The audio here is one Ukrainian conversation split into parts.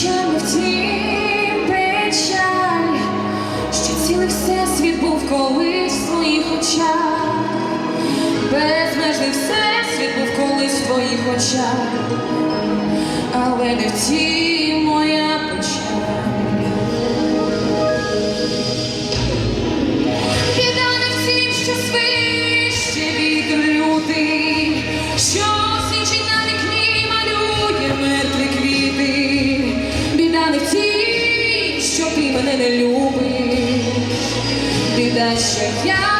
Shine мене не любиш, біда, що я.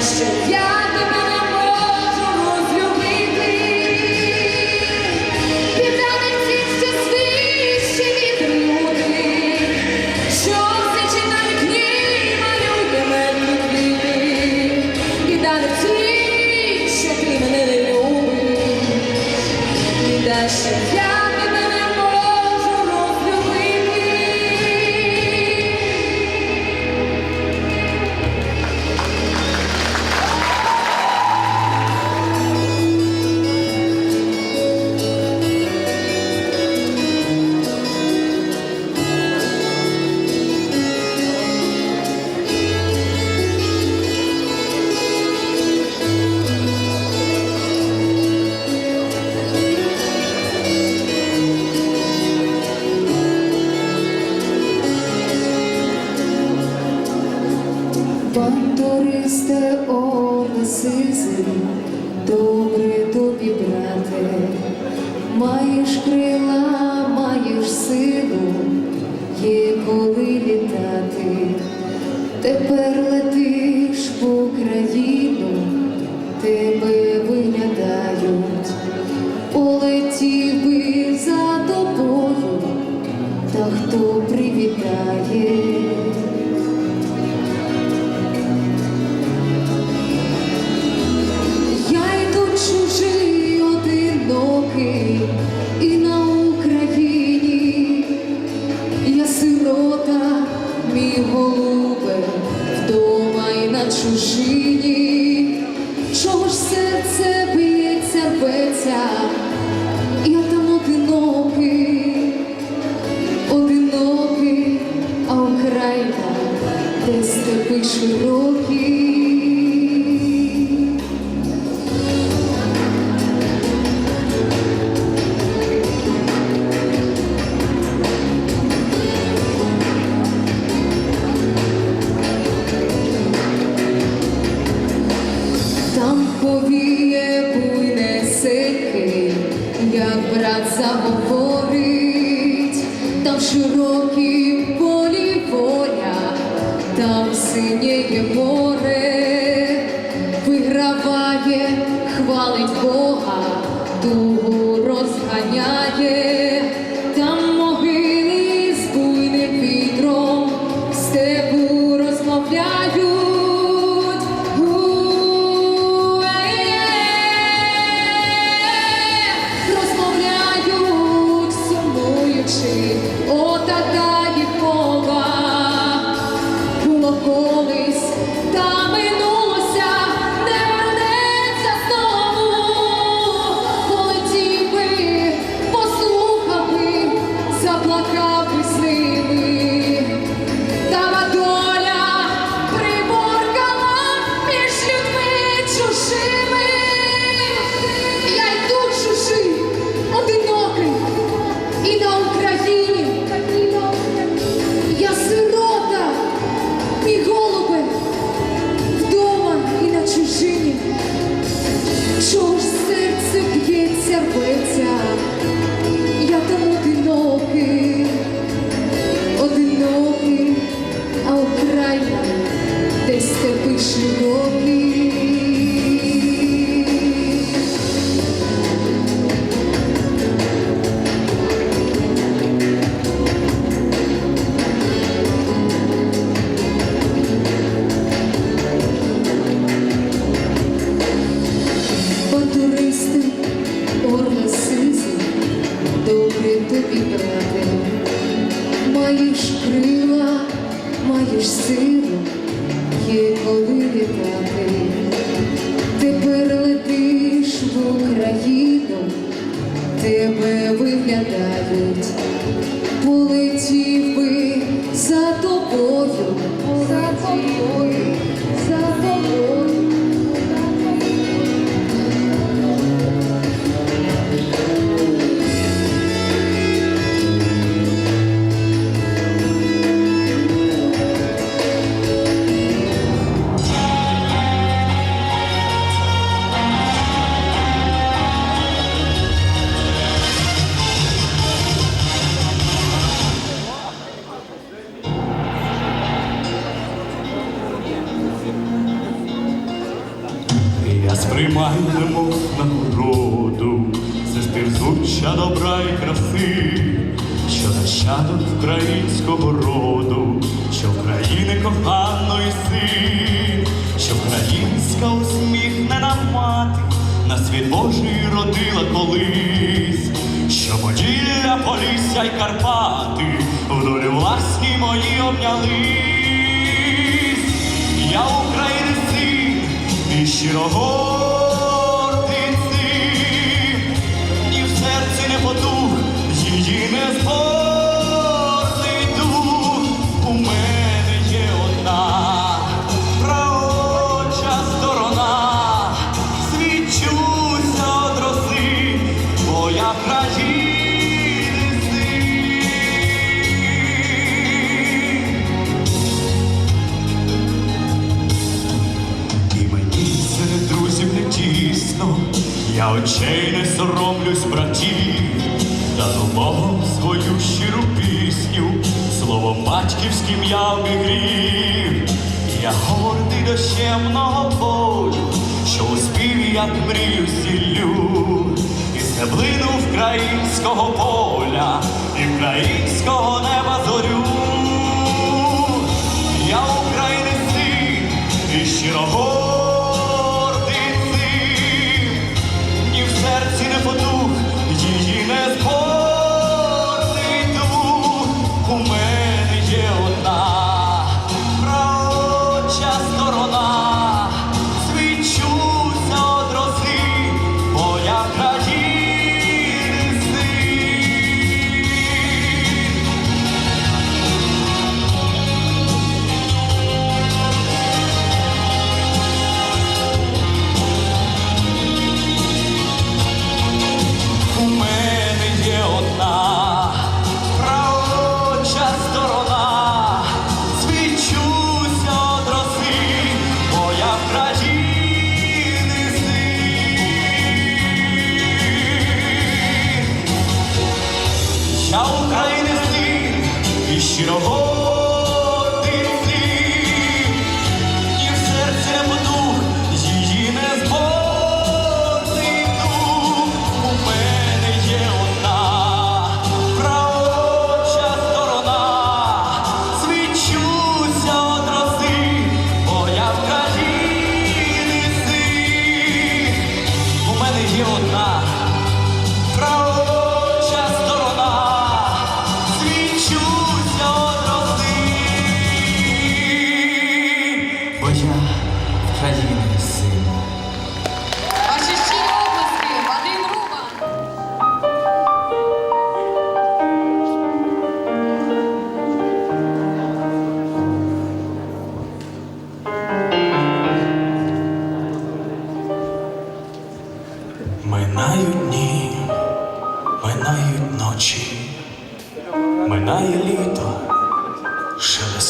що я. хто привітає. Коли. Тепер летиш в Україну, тебе виглядають. Полетів Я сприймаю немов нагороду, добра і краси, що нащадок українського роду, що України коханої син, що українська усміхнена мати на світ Божий родила колись, що Поділля, Полісся й Карпати в долі власній мої обнялись. Я України син, і щиро я очей не соромлюсь братів, Богом свою щиру пісню, словом батьківським я обігрів. Я гордий до щемного болю, що у співі, як мрію сіллю, і стеблину українського поля, і українського неба зорю. Я України син і щиро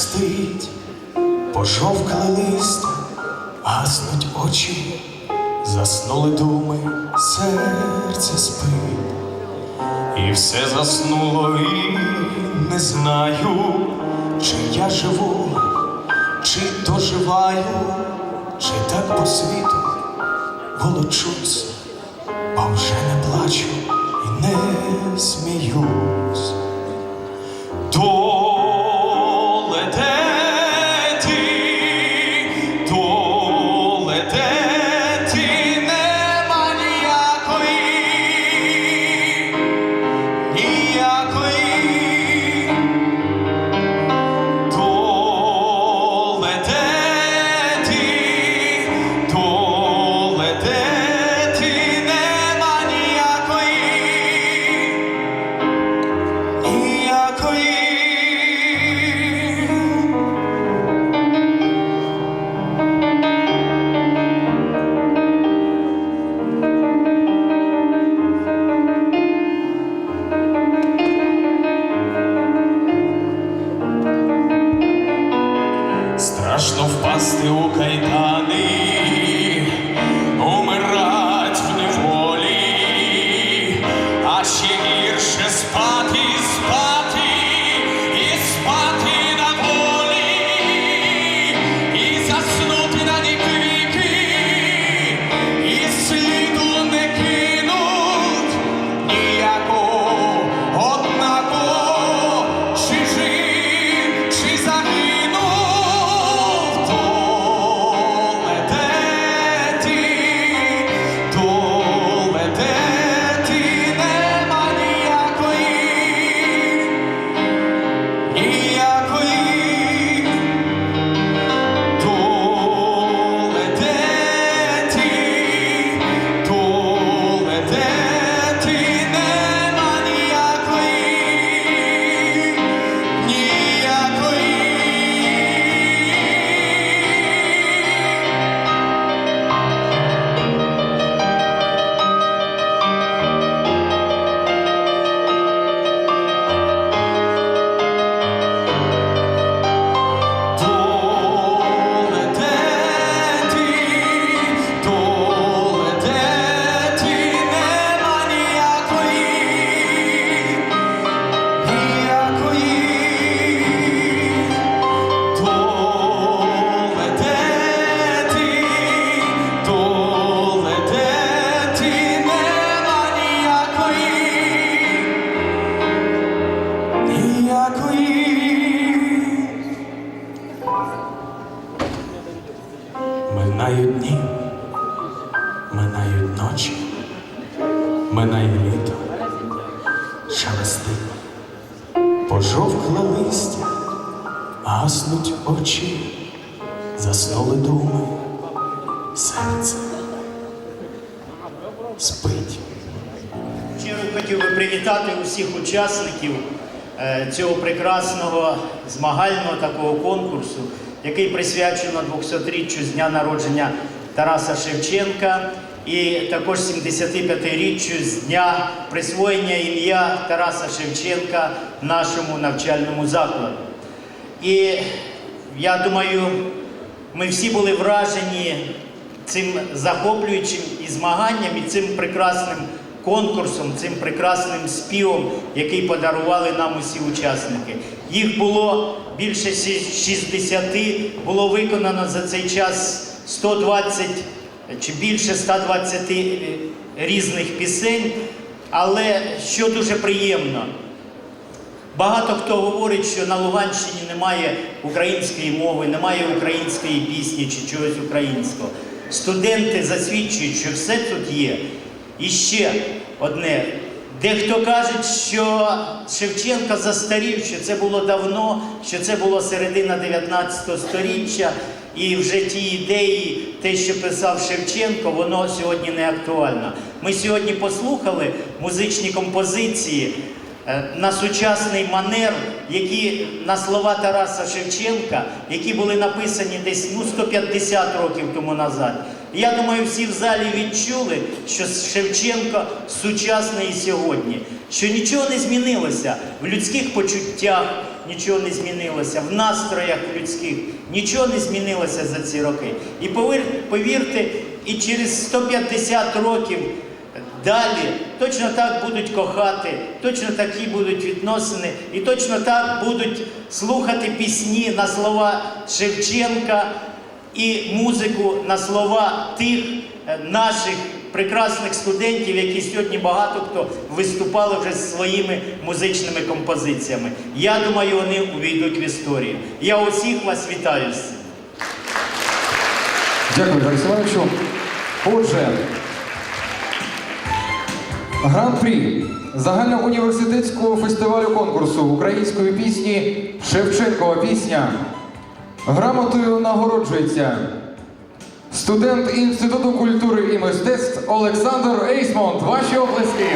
шелестить, пожовкли листя, гаснуть очі, заснули думи, серце спить, і все заснуло, і не знаю, чи я живу, чи доживаю, чи так по світу волочусь, а вже не плачу і не сміюсь. Цього прекрасного змагального такого конкурсу, який присвячено 200-річчю з дня народження Тараса Шевченка і також 75-річчю з дня присвоєння ім'я Тараса Шевченка нашому навчальному закладу. І я думаю, ми всі були вражені цим захоплюючим і змаганням, і цим прекрасним конкурсом, цим прекрасним співом, який подарували нам усі учасники. Їх було більше 60, було виконано за цей час 120 чи більше 120 е, різних пісень. Але що дуже приємно, Багато хто говорить, що на Луганщині немає української мови, немає української пісні чи чогось українського. Студенти засвідчують, що все тут є. І ще одне. Дехто каже, що Шевченка застарів, що це було давно, що це було середина 19 століття. і вже ті ідеї, те, що писав Шевченко, воно сьогодні не актуально. Ми сьогодні послухали музичні композиції е, на сучасний манер, які на слова Тараса Шевченка, які були написані десь ну, 150 років тому назад. Я думаю, всі в залі відчули, що Шевченко сучасний і сьогодні, що нічого не змінилося в людських почуттях, нічого не змінилося в настроях людських, нічого не змінилося за ці роки. І повірте, і через 150 років далі точно так будуть кохати, точно такі будуть відносини, і точно так будуть слухати пісні на слова Шевченка і музику на слова тих е, наших прекрасних студентів, які сьогодні багато хто виступали вже зі своїми музичними композиціями. Я думаю, вони увійдуть в історію. Я усіх вас вітаю. Дякую, Віталію Семеновичу. Отже, гран-прі загальноуніверситетського фестивалю конкурсу української пісні Шевченкова пісня. Грамотою нагороджується студент Інституту культури і мистецтв Олександр Ейсмонт. Ваші оплески!